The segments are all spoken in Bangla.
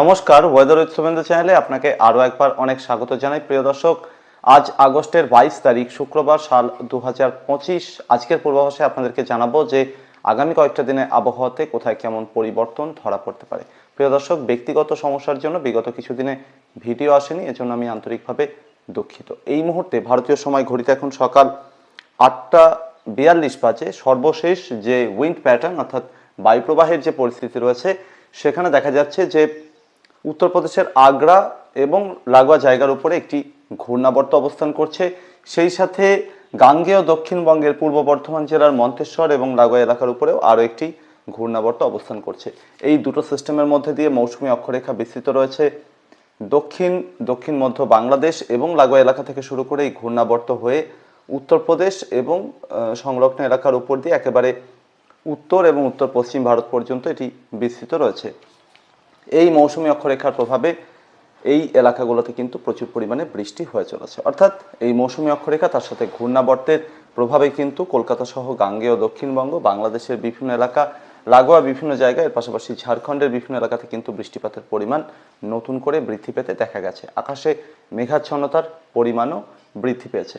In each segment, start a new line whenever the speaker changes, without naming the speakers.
নমস্কার ওয়েদার উইথ শুভেন্দু চ্যানেলে আপনাকে আরও একবার অনেক স্বাগত জানাই। প্রিয় দর্শক, আজ আগস্টের বাইশ তারিখ, শুক্রবার সাল দু হাজার পঁচিশ। আজকের পূর্বাভাসে আপনাদেরকে জানাব যে আগামী কয়েকটা দিনে আবহাওয়াতে কোথায় কেমন পরিবর্তন ধরা পড়তে পারে। প্রিয় দর্শক, ব্যক্তিগত সমস্যার জন্য বিগত কিছুদিনে ভিডিও আসেনি, এজন্য আমি আন্তরিকভাবে দুঃখিত। এই মুহূর্তে ভারতীয় সময় ঘড়িতে এখন সকাল আটটা বিয়াল্লিশ বাজে। সর্বশেষ যে উইন্ড প্যাটার্ন অর্থাৎ বায়ুপ্রবাহের যে পরিস্থিতি রয়েছে, সেখানে দেখা যাচ্ছে যে উত্তরপ্রদেশের আগ্রা এবং লাগোয়া জায়গার উপরে একটি ঘূর্ণাবর্ত অবস্থান করছে। সেই সাথে গাঙ্গেয় দক্ষিণবঙ্গের পূর্ব বর্ধমান জেলার মন্তেশ্বর এবং লাগোয়া এলাকার উপরেও আরও একটি ঘূর্ণাবর্ত অবস্থান করছে। এই দুটো সিস্টেমের মধ্যে দিয়ে মৌসুমি অক্ষরেখা বিস্তৃত রয়েছে। দক্ষিণ দক্ষিণ মধ্য বাংলাদেশ এবং লাগোয়া এলাকা থেকে শুরু করে এই ঘূর্ণাবর্ত হয়ে উত্তরপ্রদেশ এবং সংলগ্ন এলাকার উপর দিয়ে একেবারে উত্তর এবং উত্তর পশ্চিম ভারত পর্যন্ত এটি বিস্তৃত রয়েছে। এই মৌসুমী অক্ষরেখার প্রভাবে এই এলাকাগুলোতে কিন্তু প্রচুর পরিমাণে বৃষ্টি হয়ে চলেছে। অর্থাৎ এই মৌসুমী অক্ষরেখা তার সাথে ঘূর্ণাবর্তের প্রভাবে কিন্তু কলকাতা সহ গাঙ্গেয় দক্ষিণবঙ্গ, বাংলাদেশের বিভিন্ন এলাকা, লাগোয়া বিভিন্ন জায়গায়, এর পাশাপাশি ঝাড়খণ্ডের বিভিন্ন এলাকাতে কিন্তু বৃষ্টিপাতের পরিমাণ নতুন করে বৃদ্ধি পেতে দেখা গেছে। আকাশে মেঘাচ্ছন্নতার পরিমাণও বৃদ্ধি পেয়েছে।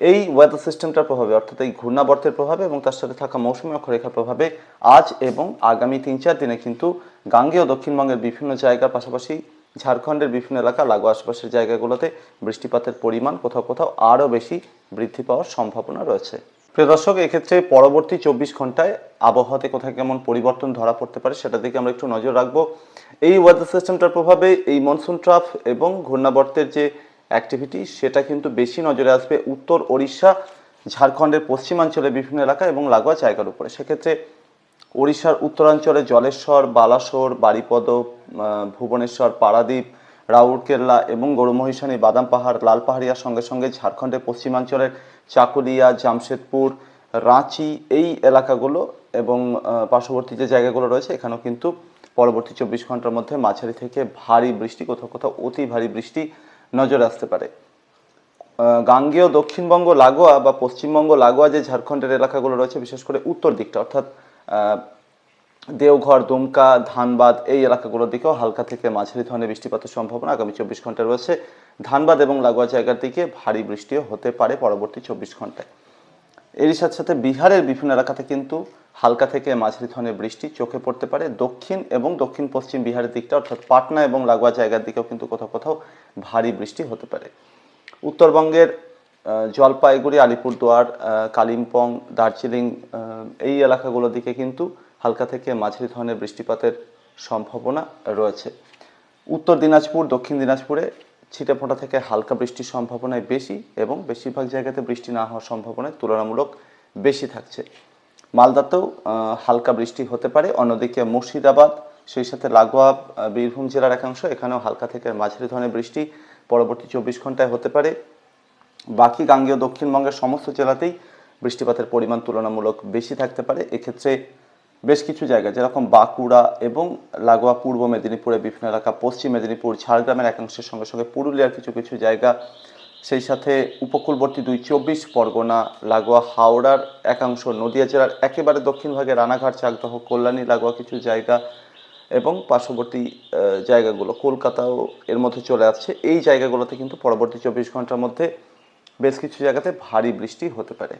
এই ওয়েদার সিস্টেমটার প্রভাবে, অর্থাৎ এই ঘূর্ণাবর্তের প্রভাবে এবং তার সাথে থাকা মৌসুমী অক্ষরেখার প্রভাবে আজ এবং আগামী তিন চার দিনে কিন্তু গাঙ্গেয় দক্ষিণবঙ্গের বিভিন্ন জায়গার পাশাপাশি ঝাড়খণ্ডের বিভিন্ন এলাকা, লাগোয়া আশপাশের জায়গাগুলোতে বৃষ্টিপাতের পরিমাণ কোথাও কোথাও আরও বেশি বৃদ্ধি পাওয়ার সম্ভাবনা রয়েছে। প্রিয় দর্শক, এক্ষেত্রে পরবর্তী চব্বিশ ঘন্টায় আবহাওয়াতে কোথায় কেমন পরিবর্তন ধরা পড়তে পারে সেটা দিকে আমরা একটু নজর রাখব। এই ওয়েদার সিস্টেমটার প্রভাবে এই মনসুন ট্রাফ এবং ঘূর্ণাবর্তের যে অ্যাক্টিভিটি সেটা কিন্তু বেশি নজরে আসবে উত্তর ওড়িশা, ঝাড়খণ্ডের পশ্চিমাঞ্চলের বিভিন্ন এলাকা এবং লাগোয়া জায়গার উপরে। সেক্ষেত্রে ওড়িশার উত্তরাঞ্চলে জলেশ্বর, বালাসোর বারিপদ ভুবনেশ্বর, পারাদ্বীপ রাউরকেল্লা এবং গরুমহিষানী, বাদাম পাহাড়, লাল পাহাড়িয়ার সঙ্গে সঙ্গে ঝাড়খণ্ডের পশ্চিমাঞ্চলের চাকুলিয়া, জামশেদপুর, রাঁচি এই এলাকাগুলো এবং পার্শ্ববর্তী যে জায়গাগুলো রয়েছে এখানেও কিন্তু পরবর্তী চব্বিশ ঘণ্টার মধ্যে মাঝারি থেকে ভারী বৃষ্টি, কোথাও কোথাও অতি ভারী বৃষ্টি নজরে আসতে পারে। গাঙ্গেয় দক্ষিণবঙ্গ লাগোয়া বা পশ্চিমবঙ্গ লাগোয়া যে ঝাড়খণ্ডের এলাকাগুলো রয়েছে, বিশেষ করে উত্তর দিকটা, অর্থাৎ দেওঘর, দুমকা, ধানবাদ, এই এলাকাগুলোর দিকেও হালকা থেকে মাঝারি ধরনের বৃষ্টিপাতের সম্ভাবনা আগামী চব্বিশ ঘন্টায় রয়েছে। ধানবাদ এবং লাগোয়া জায়গার দিকে ভারী বৃষ্টিও হতে পারে পরবর্তী চব্বিশ ঘন্টায়। এরই সাথে সাথে বিহারের বিভিন্ন এলাকাতে কিন্তু হালকা থেকে মাঝারি ধরনের বৃষ্টি চোখে পড়তে পারে। দক্ষিণ এবং দক্ষিণ পশ্চিম বিহারের দিকটা, অর্থাৎ পাটনা এবং লাগোয়া জায়গার দিকেও কিন্তু কোথাও কোথাও ভারী বৃষ্টি হতে পারে। উত্তরবঙ্গের জলপাইগুড়ি, আলিপুরদুয়ার কালিম্পং, দার্জিলিং এই এলাকাগুলোর দিকে কিন্তু হালকা থেকে মাঝারি ধরনের বৃষ্টিপাতের সম্ভাবনা রয়েছে। উত্তর দিনাজপুর, দক্ষিণ দিনাজপুরে ছিটেফোঁটা থেকে হালকা বৃষ্টির সম্ভাবনায় বেশি এবং বেশিরভাগ জায়গাতে বৃষ্টি না হওয়ার সম্ভাবনায় তুলনামূলক বেশি থাকছে। মালদাতেও হালকা বৃষ্টি হতে পারে। অন্যদিকে মুর্শিদাবাদ, সেই সাথে লাগোয়া বীরভূম জেলার একাংশ, এখানেও হালকা থেকে মাঝারি ধরনের বৃষ্টি পরবর্তী চব্বিশ ঘন্টায় হতে পারে। বাকি গাঙ্গেয় দক্ষিণবঙ্গের সমস্ত জেলাতেই বৃষ্টিপাতের পরিমাণ তুলনামূলক বেশি থাকতে পারে। এক্ষেত্রে বেশ কিছু জায়গা যেরকম বাঁকুড়া এবং লাগোয়া পূর্ব মেদিনীপুরের বিভিন্ন এলাকা, পশ্চিম মেদিনীপুর, ঝাড়গ্রামের একাংশের সঙ্গে সঙ্গে পুরুলিয়ার কিছু কিছু জায়গা সেই সাথে উপকূলবর্তী দুই চব্বিশ পরগনা, লাগোয়া, হাওড়ার একাংশ, নদিয়া জেলার একেবারে দক্ষিণ ভাগে রানাঘাট, চাকদহ, কল্যাণী, লাগোয়া কিছু জায়গা এবং পার্শ্ববর্তী জায়গাগুলো। কলকাতাও এর মধ্যে চলে আসছে। এই জায়গাগুলোতে কিন্তু পরবর্তী চব্বিশ ঘণ্টার মধ্যে বেশ কিছু জায়গাতে ভারী বৃষ্টি হতে পারে।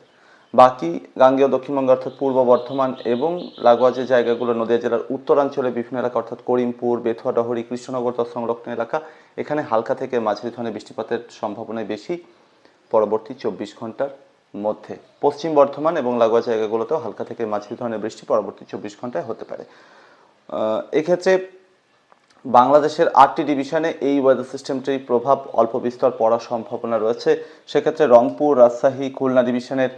বাকি গাঙ্গেয় দক্ষিণবঙ্গ অর্থাৎ পূর্ব বর্ধমান এবং লাগোয়া যে জায়গাগুলো, নদীয়া জেলার উত্তরাঞ্চলে বিভিন্ন এলাকা, অর্থাৎ করিমপুর, বেথুয়া, ডহরি, কৃষ্ণনগর সংলগ্ন এলাকা, এখানে হালকা থেকে মাঝারি ধরনের বৃষ্টিপাতের সম্ভাবনাই বেশি পরবর্তী চব্বিশ ঘণ্টার মধ্যে। পশ্চিম বর্ধমান এবং লাগোয়া জায়গাগুলোতেও হালকা থেকে মাঝারি ধরনের বৃষ্টি পরবর্তী চব্বিশ ঘন্টায় হতে পারে। এক্ষেত্রে বাংলাদেশের আটটি ডিভিশনে এই ওয়েদার সিস্টেমটির প্রভাব অল্প বিস্তর পড়ার সম্ভাবনা রয়েছে। সেক্ষেত্রে রংপুর, রাজশাহী, খুলনা ডিভিশনের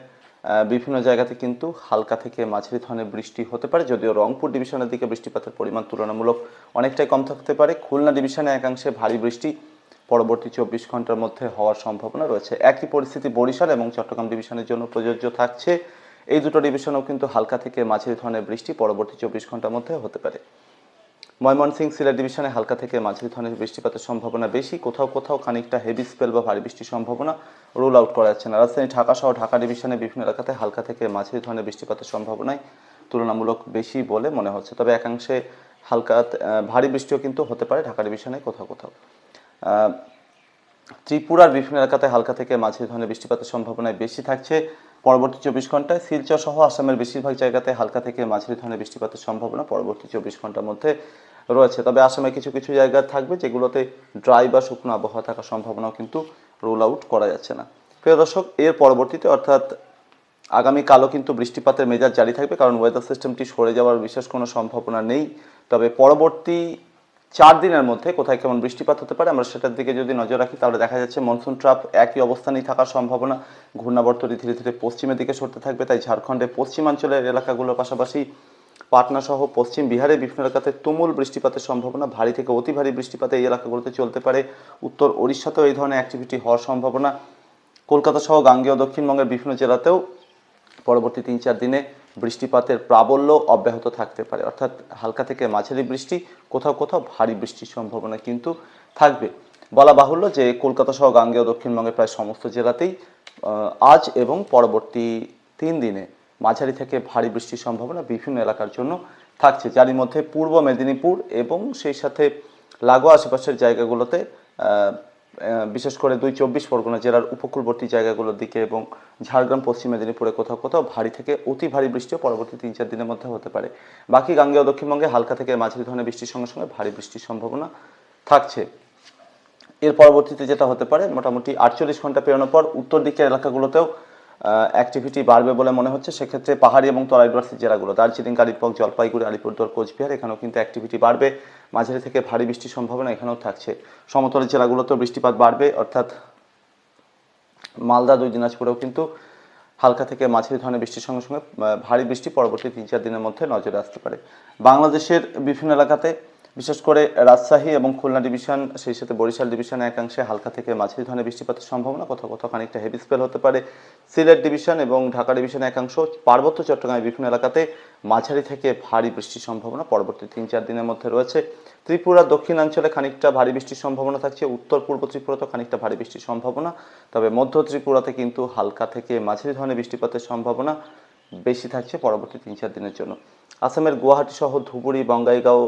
বিভিন্ন জায়গাতে কিন্তু হালকা থেকে মাঝারি ধরনের বৃষ্টি হতে পারে, যদিও রংপুর ডিভিশনের দিকে বৃষ্টিপাতের পরিমাণ তুলনামূলক অনেকটাই কম থাকতে পারে। খুলনা ডিভিশনে একাংশে ভারী বৃষ্টি পরবর্তী চব্বিশ ঘণ্টার মধ্যে হওয়ার সম্ভাবনা রয়েছে। একই পরিস্থিতি বরিশাল এবং চট্টগ্রাম ডিভিশনের জন্য প্রযোজ্য থাকছে। এই দুটো ডিভিশনেও কিন্তু হালকা থেকে মাঝারি ধরনের বৃষ্টি পরবর্তী চব্বিশ ঘণ্টার মধ্যে হতে পারে। ময়মনসিংহ সিলেট ডিভিশনে হালকা থেকে মাঝারি ধরনের বৃষ্টিপাতের সম্ভাবনা বেশি। কোথাও কোথাও খানিকটা হেভি স্পেল বা ভারী বৃষ্টির সম্ভাবনা রোল আউট করা যাচ্ছে না। রাজধানী ঢাকা সহ ঢাকা ডিভিশনে বিভিন্ন এলাকাতে হালকা থেকে মাঝারি ধরনের বৃষ্টিপাতের সম্ভাবনায় তুলনামূলক বেশি বলে মনে হচ্ছে। তবে একাংশে হালকা ভারী বৃষ্টিও কিন্তু হতে পারে ঢাকা ডিভিশনে কোথাও কোথাও। ত্রিপুরার বিভিন্ন এলাকাতে হালকা থেকে মাঝারি ধরনের বৃষ্টিপাতের সম্ভাবনায় বেশি থাকছে। পরবর্তী চব্বিশ ঘন্টায় শিলচর সহ আসামের বেশিরভাগ জায়গাতে হালকা থেকে মাঝারি ধরনের বৃষ্টিপাতের সম্ভাবনা পরবর্তী চব্বিশ ঘণ্টার মধ্যে রয়েছে। তবে আসামে কিছু কিছু জায়গা থাকবে যেগুলোতে ড্রাই বা শুকনো আবহাওয়া থাকার সম্ভাবনাও কিন্তু রোল আউট করা যাচ্ছে না। প্রিয় দর্শক, এর পরবর্তীতে অর্থাৎ আগামীকালও কিন্তু বৃষ্টিপাতের মেজাজ জারি থাকবে, কারণ ওয়েদার সিস্টেমটি সরে যাওয়ার বিশেষ কোনো সম্ভাবনা নেই। তবে পরবর্তী চার দিনের মধ্যে কোথায় কেমন বৃষ্টিপাত হতে পারে, আমরা সেটার দিকে যদি নজর রাখি, তাহলে দেখা যাচ্ছে মনসুন ট্রাপ একই অবস্থানেই থাকার সম্ভাবনা। ঘূর্ণাবর্তটি ধীরে ধীরে পশ্চিমের দিকে সরতে থাকবে, তাই ঝাড়খণ্ডের পশ্চিমাঞ্চলের এলাকাগুলোর পাশাপাশি পাটনা সহ পশ্চিম বিহারের বিভিন্ন এলাকাতে তুমুল বৃষ্টিপাতের সম্ভাবনা, ভারী থেকে অতি ভারী বৃষ্টিপাত এই এলাকাগুলোতে চলতে পারে। উত্তর ওড়িশাতেও এই ধরনের অ্যাক্টিভিটি হওয়ার সম্ভাবনা। কলকাতা সহ গাঙ্গেয় দক্ষিণবঙ্গের বিভিন্ন জেলাতেও পরবর্তী তিন চার দিনে বৃষ্টিপাতের প্রাবল্য অব্যাহত থাকতে পারে। অর্থাৎ হালকা থেকে মাঝারি বৃষ্টি, কোথাও কোথাও ভারী বৃষ্টির সম্ভাবনা কিন্তু থাকবে। বলা বাহুল্য যে কলকাতা সহ গাঙ্গেয় দক্ষিণবঙ্গের প্রায় সমস্ত জেলাতেই আজ এবং পরবর্তী তিন দিনে মাঝারি থেকে ভারী বৃষ্টির সম্ভাবনা বিভিন্ন এলাকার জন্য থাকছে। যারই মধ্যে পূর্ব মেদিনীপুর এবং সেই সাথে লাগোয়া আশেপাশের জায়গাগুলোতে বিশেষ করে দুই চব্বিশ পরগনা জেলার উপকূলবর্তী জায়গাগুলোর দিকে এবং ঝাড়গ্রাম, পশ্চিম মেদিনীপুরে কোথাও কোথাও ভারী থেকে অতি ভারী বৃষ্টিও পরবর্তী তিন চার দিনের মধ্যে হতে পারে। বাকি গাঙ্গেয় দক্ষিণবঙ্গে হালকা থেকে মাঝারি ধরনের বৃষ্টির সঙ্গে সঙ্গে ভারী বৃষ্টির সম্ভাবনা থাকছে। এর পরবর্তীতে যেটা হতে পারে, মোটামুটি আটচল্লিশ ঘণ্টা পেরোনোর পর উত্তর দিকের এলাকাগুলোতেও অ্যাক্টিভিটি বাড়বে বলে মনে হচ্ছে, সেক্ষেত্রে পাহাড়ি এবং তরাইডোয়ার্সি জেলাগুলো, দার্জিলিং, কালিম্পং, জলপাইগুড়ি, আলিপুরদুয়ার, কোচবিহার, এখানেও কিন্তু অ্যাক্টিভিটি বাড়বে। মাঝারি থেকে ভারী বৃষ্টির সম্ভাবনা এখানেও থাকছে। সমতলের জেলাগুলোতেও বৃষ্টিপাত বাড়বে, অর্থাৎ মালদা, দুই দিনাজপুরেও কিন্তু হালকা থেকে মাঝারি ধরনের বৃষ্টির সঙ্গে সঙ্গে ভারী বৃষ্টি পরবর্তী তিন চার দিনের মধ্যে নজরে আসতে পারে। বাংলাদেশের বিভিন্ন এলাকাতে বিশেষ করে রাজশাহী এবং খুলনা ডিভিশন, সেই সাথে বরিশাল ডিভিশনে একাংশে হালকা থেকে মাঝারি ধরনের বৃষ্টিপাতের সম্ভাবনা, কোথাও কোথাও খানিকটা হেভি স্পেল হতে পারে। সিলেট ডিভিশন এবং ঢাকা ডিভিশন একাংশ, পার্বত্য চট্টগ্রামের বিভিন্ন এলাকাতে মাঝারি থেকে ভারী বৃষ্টির সম্ভাবনা পরবর্তী তিন চার দিনের মধ্যে রয়েছে। ত্রিপুরা দক্ষিণাঞ্চলে খানিকটা ভারী বৃষ্টির সম্ভাবনা থাকছে, উত্তর পূর্ব ত্রিপুরাতেও খানিকটা ভারী বৃষ্টির সম্ভাবনা, তবে মধ্য ত্রিপুরাতে কিন্তু হালকা থেকে মাঝারি ধরনের বৃষ্টিপাতের সম্ভাবনা। বেশি থাকছে পরবর্তী তিন চার দিনের জন্য। আসামের গুয়াহাটি সহ ধুবুরি বঙ্গাইগাঁও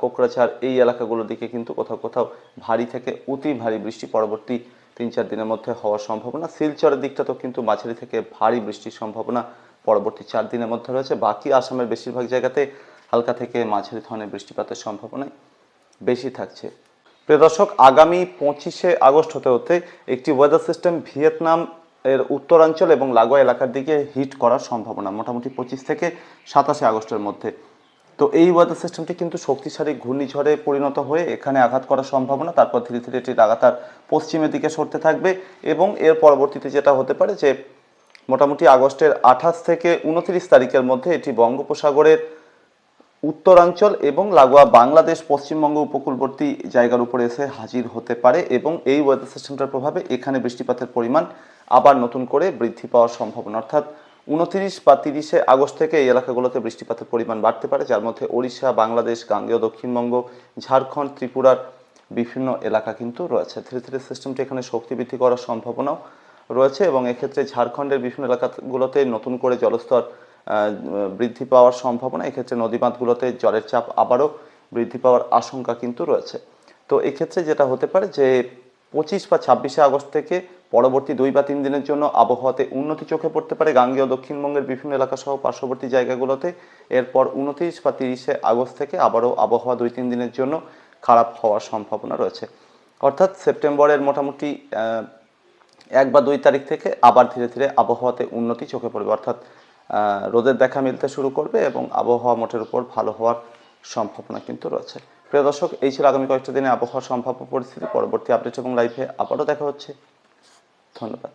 কোকরাঝাড় এই এলাকাগুলোর দিকে কিন্তু কোথাও কোথাও ভারী থেকে অতি ভারী বৃষ্টি পরবর্তী তিন চার দিনের মধ্যে হওয়ার সম্ভাবনা। শিলচরের দিকটা তো কিন্তু মাঝারি থেকে ভারী বৃষ্টির সম্ভাবনা পরবর্তী চার দিনের মধ্যে রয়েছে। বাকি আসামের বেশিরভাগ জায়গাতে হালকা থেকে মাঝারি ধরনের বৃষ্টিপাতের সম্ভাবনা বেশি থাকছে। প্রিয় দর্শক, আগামী পঁচিশে আগস্ট হতে হতে একটি ওয়েদার সিস্টেম ভিয়েতনাম এর উত্তরাঞ্চল এবং লাগোয়া এলাকার দিকে হিট করার সম্ভাবনা, মোটামুটি পঁচিশ থেকে সাতাশে আগস্টের মধ্যে। তো এই ওয়েদার সিস্টেমটি কিন্তু শক্তিশালী ঘূর্ণিঝড়ে পরিণত হয়ে এখানে আঘাত করার সম্ভাবনা, তারপর ধীরে ধীরে এটি লাগাতার পশ্চিমের দিকে সরতে থাকবে এবং এর পরবর্তীতে যেটা হতে পারে যে মোটামুটি আগস্টের আঠাশ থেকে উনত্রিশ তারিখের মধ্যে এটি বঙ্গোপসাগরের উত্তরাঞ্চল এবং লাগোয়া বাংলাদেশ পশ্চিমবঙ্গ উপকূলবর্তী জায়গার উপরে এসে হাজির হতে পারে এবং এই ওয়েদার সিস্টেমটার প্রভাবে এখানে বৃষ্টিপাতের পরিমাণ আবার নতুন করে বৃদ্ধি পাওয়ার সম্ভাবনা। অর্থাৎ উনত্রিশ বা তিরিশে আগস্ট থেকে এই এলাকাগুলোতে বৃষ্টিপাতের পরিমাণ বাড়তে পারে, যার মধ্যে ওড়িশা, বাংলাদেশ, গাঙ্গেয়, দক্ষিণবঙ্গ, ঝাড়খণ্ড ত্রিপুরার বিভিন্ন এলাকা কিন্তু রয়েছে। ধীরে ধীরে সিস্টেমটি এখানে শক্তি বৃদ্ধি করার সম্ভাবনাও রয়েছে এবং এক্ষেত্রে ঝাড়খণ্ডের বিভিন্ন এলাকাগুলোতে নতুন করে জলস্তর বৃদ্ধি পাওয়ার সম্ভাবনা। এক্ষেত্রে নদীবাঁধগুলোতে জলের চাপ আবারও বৃদ্ধি পাওয়ার আশঙ্কা কিন্তু রয়েছে। তো এক্ষেত্রে যেটা হতে পারে যে পঁচিশ বা ছাব্বিশে আগস্ট থেকে পরবর্তী দুই বা তিন দিনের জন্য আবহাওয়াতে উন্নতি চোখে পড়তে পারে গাঙ্গেয় দক্ষিণবঙ্গের বিভিন্ন এলাকা সহ পার্শ্ববর্তী জায়গাগুলোতে। এরপর উনত্রিশ বা তিরিশে আগস্ট থেকে আবারও আবহাওয়া দুই তিন দিনের জন্য খারাপ হওয়ার সম্ভাবনা রয়েছে। অর্থাৎ সেপ্টেম্বরের মোটামুটি এক বা দুই তারিখ থেকে আবার ধীরে ধীরে আবহাওয়াতে উন্নতি চোখে পড়বে। অর্থাৎ রোদের দেখা মিলতে শুরু করবে এবং আবহাওয়া মোটের উপর ভালো হওয়ার সম্ভাবনা কিন্তু রয়েছে। প্রিয় দর্শক, এই ছিল আগামী কয়েকটা দিনে আবহাওয়ার সম্ভাব্য পরিস্থিতি, পরবর্তী আপডেট এবং লাইভে আবারও দেখা হচ্ছে। ধন্যবাদ।